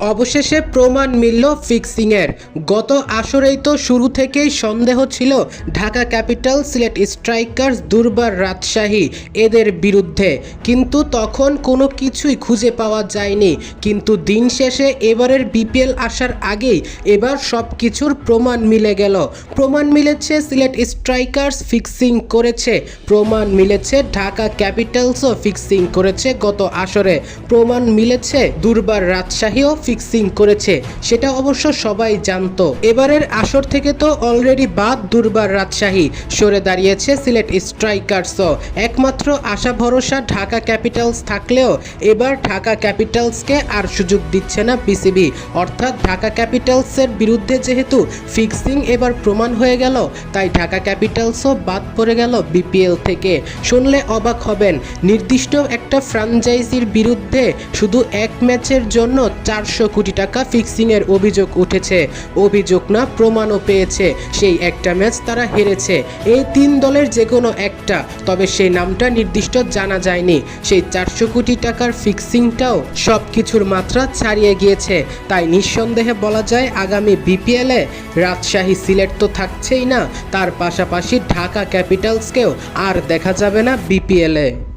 অবশেষে প্রমাণ মিলল ফিক্সিংয়ের। গত আসরেই তো শুরু থেকেই সন্দেহ ছিল ঢাকা ক্যাপিটাল সিলেট স্ট্রাইকার্স দুর্বার রাজশাহী এদের বিরুদ্ধে। কিন্তু তখন কোনো কিছুই খুঁজে পাওয়া যায়নি। কিন্তু দিন শেষে এবারের বিপিএল আসার আগেই এবার সব কিছুর প্রমাণ মিলে গেল। প্রমাণ মিলেছে সিলেট স্ট্রাইকার্স ফিক্সিং করেছে। প্রমাণ মিলেছে ঢাকা ক্যাপিটালসও ফিক্সিং করেছে গত আসরে। প্রমাণ মিলেছে দুর্বার রাজশাহীও ফিক্সিং করেছে, সেটা অবশ্য সবাই জানতো। এবারের আসর থেকে তো অলরেডি বাদ দুর্বার রাজশাহী। সরে দাঁড়িয়েছে সিলেট স্ট্রাইকার্সও একমাত্র আশা ভরসা ঢাকা ক্যাপিটালস থাকলেও এবার ঢাকা ক্যাপিটালসকে আর সুযোগ দিচ্ছে না বিসিবি। অর্থাৎ ঢাকা ক্যাপিটালসের বিরুদ্ধে যেহেতু ফিক্সিং এবার প্রমাণ হয়ে গেল, তাই ঢাকা ক্যাপিটালসও বাদ পড়ে গেল বিপিএল থেকে। শুনলে অবাক হবেন, নির্দিষ্ট একটা ফ্র্যাঞ্চাইজির বিরুদ্ধে শুধু এক ম্যাচের জন্য চারশো কোটি টাকা ফিক্সিংয়ের অভিযোগ উঠেছে। অভিযোগ না, প্রমাণও পেয়েছে। সেই একটা ম্যাচ তারা হেরেছে। এই তিন দলের যে কোনো একটা। তবে সেই নামটা নির্দিষ্ট জানা যায়নি। সেই চারশো কোটি টাকার ফিক্সিংটাও সব কিছুর মাত্রা ছাড়িয়ে গিয়েছে। তাই নিঃসন্দেহে বলা যায়, আগামী বিপিএলে রাজশাহী সিলেট তো থাকছেই না। তার পাশাপাশি ঢাকা ক্যাপিটালসকেও আর দেখা যাবে না বিপিএলে।